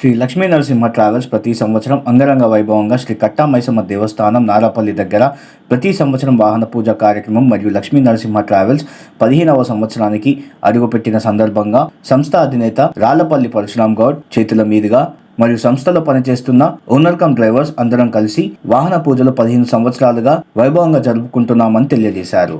Shri Lakshmi Narasimha travels ప్రతి సంవత్సరం అంగరంగ వైభవంగా శ్రీ కట్టా మైసమ్మ దేవస్థానం నారాపల్లి దగ్గర ప్రతి సంవత్సరం వాహన పూజ కార్యక్రమం మరియు లక్ష్మీ నరసింహ ట్రావెల్స్ పదిహేనవ సంవత్సరానికి అడుగుపెట్టిన సందర్భంగా సంస్థ అధినేత రాళ్ళపల్లి పరశురాం గౌడ్ చేతుల మీదుగా మరియు సంస్థలో పనిచేస్తున్న ఓనర్ కమ్ డ్రైవర్స్ అందరం కలిసి వాహన పూజలు పదిహేను సంవత్సరాలుగా వైభవంగా జరుపుకుంటున్నామని తెలియజేశారు.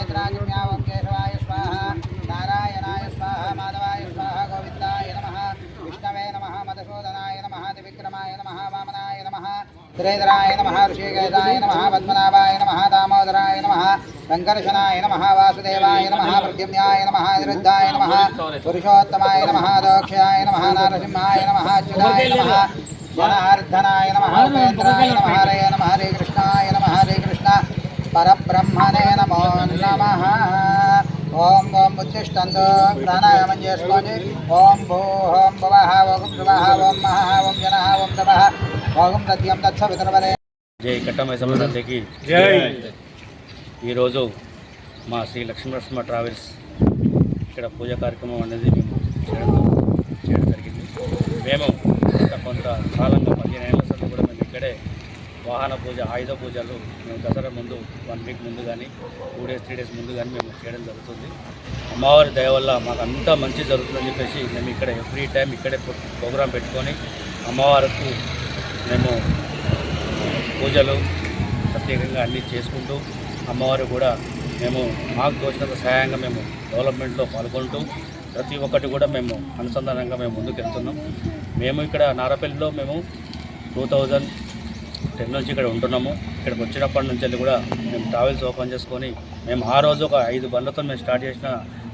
రాజన్యావం శ్రీధరాయ నమ ఋషికేశాయ నమ పద్మనాభాయ నమ దామోదరాయ నమ వెంకటశనాయ నమ వాసుదేవాయ నమ ప్రద్యుమ్నాయ నమ నిరుద్ధాయ నమ పురుషోత్తమాయ నమ దోక్షాయ నమ నరసింహాయ నమ అచ్యుతాయ నమ జనార్దనాయ నమ ఉపేంద్రాయ నమ హరే నమ హరే కృష్ణాయ నమ హరే కృష్ణ పరబ్రహ్మణే నమో నమ. ఓం ఓం ఉచ్చిష్టంతో ప్రాణాయామం చేసుకోండి ఓం భూ ఓం భువ ఓం శుభ ఓం మహ ఓం జన ఓం తప జై కట్టమై తల్లికి జై. ఈరోజు మా శ్రీ లక్ష్మీనరసింహ ట్రావెల్స్ ఇక్కడ పూజ కార్యక్రమం అనేది మేము చేయడం చేయడం జరిగింది. మేము కొంత కాలంగా పదిహేను ఏళ్ళ సంది కూడా మేము ఇక్కడే వాహన పూజ ఆయుధ పూజలు మేము దసరా ముందు వన్ వీక్ ముందు కానీ టూ డేస్ త్రీ డేస్ ముందు కానీ మేము చేయడం జరుగుతుంది. అమ్మవారి దయ వల్ల మాకు అంతా మంచి జరుగుతుందని చెప్పేసి మేము ఇక్కడ ఎవ్రీ టైం ఇక్కడే ప్రోగ్రాం పెట్టుకొని అమ్మవారికి మేము పూజలు ప్రత్యేకంగా అన్నీ చేసుకుంటూ అమ్మవారు కూడా మేము మాకు తోచినంత సహాయంగా మేము డెవలప్మెంట్లో పాల్గొంటూ ప్రతి ఒక్కటి కూడా మేము అనుసంధానంగా మేము ముందుకు వెళ్తున్నాం మేము ఇక్కడ నారపల్లిలో మేము టూ థౌజండ్ టెన్ నుంచి ఇక్కడ ఉంటున్నాము. ఇక్కడికి వచ్చినప్పటి నుంచి వెళ్ళి కూడా మేము ట్రావెల్స్ ఓపెన్ చేసుకొని మేము ఆ రోజు ఒక ఐదు బండ్లతో మేము స్టార్ట్ చేసిన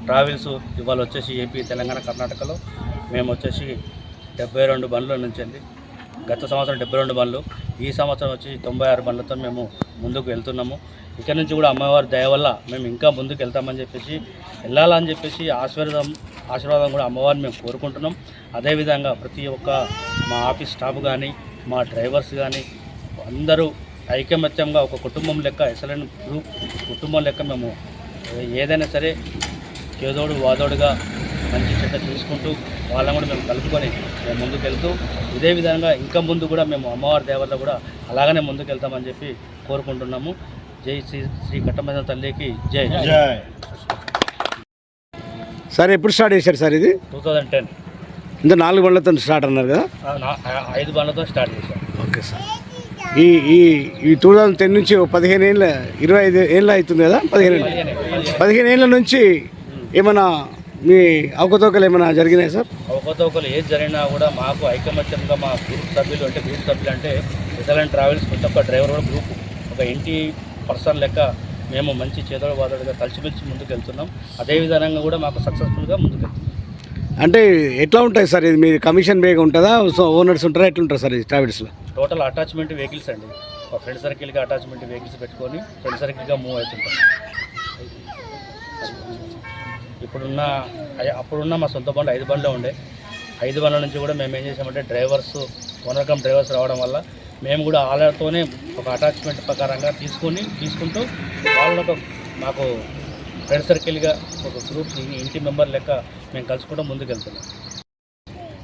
ట్రావెల్స్ ఇవాళ వచ్చేసి ఏపీ తెలంగాణ కర్ణాటకలో మేము వచ్చేసి డెబ్బై రెండు బండ్ల నుంచి వెళ్ళి గత సంవత్సరం డెబ్బై రెండు బండ్లు ఈ సంవత్సరం వచ్చి తొంభై ఆరు బండ్లతో మేము ముందుకు వెళ్తున్నాము. ఇక్కడ నుంచి కూడా అమ్మవారి దయ వల్ల మేము ఇంకా ముందుకు వెళ్తామని చెప్పేసి వెళ్ళాలని చెప్పేసి ఆశీర్వాదం ఆశీర్వాదం కూడా అమ్మవారిని మేము కోరుకుంటున్నాం. అదేవిధంగా ప్రతి ఒక్క మా ఆఫీస్ స్టాఫ్ కానీ మా డ్రైవర్స్ కానీ అందరూ ఐకమత్యంగా ఒక కుటుంబం లెక్క ఎసలైన గ్రూప్ కుటుంబం లెక్క మేము ఏదైనా సరే చేదోడు వాదోడుగా మంచి చెడ్డ చూసుకుంటూ వాళ్ళని కూడా మేము కలుపుకొని మేము ముందుకు వెళ్తూ ఇదే విధంగా ఇంకా ముందు కూడా మేము అమ్మవారి దేవతలు కూడా అలాగనే ముందుకు వెళ్తామని చెప్పి కోరుకుంటున్నాము. జై శ్రీ శ్రీ కట్టమైన తల్లికి జై. సార్ ఎప్పుడు స్టార్ట్ చేశారు సార్ ఇది? Two thousand ten. ఇంత నాలుగు బండ్లతో స్టార్ట్ అన్నారు కదా? ఐదు బండ్లతో స్టార్ట్ చేశాం. Okay sir. ఈ ఈ ఈ టూ థౌజండ్ టెన్ నుంచి పదిహేను ఏళ్ళ ఇరవై ఐదు ఏళ్ళు అవుతుంది కదా? పదిహేను ఏళ్ళు. పదిహేను ఏళ్ళ. నుంచి ఏమైనా మీ అవకతవకలు ఏమైనా జరిగినాయి సార్? అవకతవకలు ఏది జరిగినా కూడా మాకు ఐకమత్యంగా మా గ్రూప్ సభ్యులు అంటే గ్రూప్ సభ్యులు అంటే ఎస్ఎల్ఎన్ ట్రావెల్స్ ప్రతి ఒక్క డ్రైవర్ కూడా గ్రూప్ ఒక ఇంటి పర్సన్ లెక్క మేము మంచి చేదోడు వాదోడుగా కలిసిమెలిసి ముందుకు వెళ్తున్నాం. అదే విధంగా కూడా మాకు సక్సెస్ఫుల్గా ముందుకు వెళ్తున్నాం. అంటే ఎట్లా ఉంటాయి సార్ ఇది? మీరు కమిషన్ బేగా ఉంటుందా? సో ఓనర్స్ ఉంటారా? ఎట్లా ఉంటారు సార్ ఈ ట్రావెల్స్లో టోటల్ అటాచ్మెంట్ వెహికల్స్ అండి. ఒక ఫ్రెండ్ సర్కిల్గా అటాచ్మెంట్ వెహికల్స్ పెట్టుకొని ఫ్రెండ్ సర్కిల్గా మూవ్ అవుతుంటాం. ఇప్పుడున్న అప్పుడున్న మా సొంత బండ్లు ఐదు బండ్లే ఉండే. ఐదు బండ్ల నుంచి కూడా మేము ఏం చేసామంటే డ్రైవర్స్ ఓనర్ కమ్ డ్రైవర్స్ రావడం వల్ల మేము కూడా వాళ్ళతోనే ఒక అటాచ్మెంట్ ప్రకారంగా తీసుకొని తీసుకుంటూ వాళ్ళని ఒక మాకు ఫ్రెండ్ సర్కిల్గా ఒక గ్రూప్ ఇంటి మెంబర్ లెక్క మేము కలుసుకుంటూ ముందుకు వెళ్తున్నాం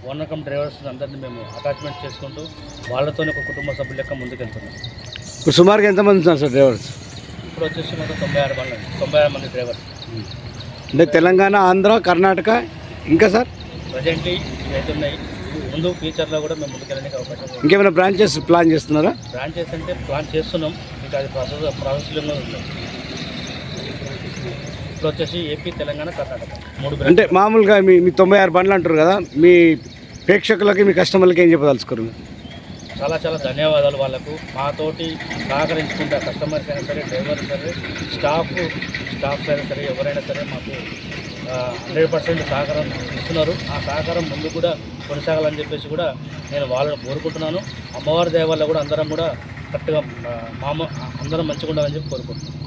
ఓనర్ కమ్ డ్రైవర్స్ అందరినీ మేము అటాచ్మెంట్ చేసుకుంటూ వాళ్ళతోనే ఒక కుటుంబ సభ్యుల లెక్క ముందుకు వెళ్తున్నాం ఇప్పుడు సుమారుగా ఎంతమంది ఉన్నారు సార్ డ్రైవర్స్? ఇప్పుడు వచ్చేసి మొత్తం తొంభై ఆరు బండ్లు తొంభై ఆరు మంది డ్రైవర్స్. అంటే తెలంగాణ ఆంధ్ర కర్ణాటక ఇంకా సార్? అవుతున్నాయి ముందు ఫ్యూచర్లో కూడా మేము ముందుకెళ్ళడానికి అవకాశం ఇంకేమైనా బ్రాంచెస్ ప్లాన్ చేస్తున్నారా? బ్రాంచెస్ అంటే ప్లాన్ చేస్తున్నాం. ఇంకా అది ప్రాసెస్ ప్రాసెస్లో ఉంది. ఇప్పుడు వచ్చేసి ఏపీ తెలంగాణ కర్ణాటక. మూడు అంటే మామూలుగా మీ మీ తొంభై ఆరు బండ్లు అంటారు కదా మీ ప్రేక్షకులకి మీ కస్టమర్లకి ఏం చెప్పదలుచుకోరు? చాలా చాలా ధన్యవాదాలు వాళ్ళకు. మాతోటి సహకరించుకుంటే కస్టమర్స్ అయినా సరే డ్రైవర్ సరే స్టాఫ్ స్టాఫ్ అయినా సరే ఎవరైనా సరే మాకు హండ్రెడ్ పర్సెంట్ సహకారం ఇస్తున్నారు. ఆ సహకారం ముందు కూడా కొనసాగాలని చెప్పేసి కూడా నేను వాళ్ళని కోరుకుంటున్నాను. అమ్మవారి దయ వల్ల కూడా అందరం కూడా కరెక్ట్గా మామూలు మామ అందరం మంచిగా ఉండాలని చెప్పి కోరుకుంటున్నాను.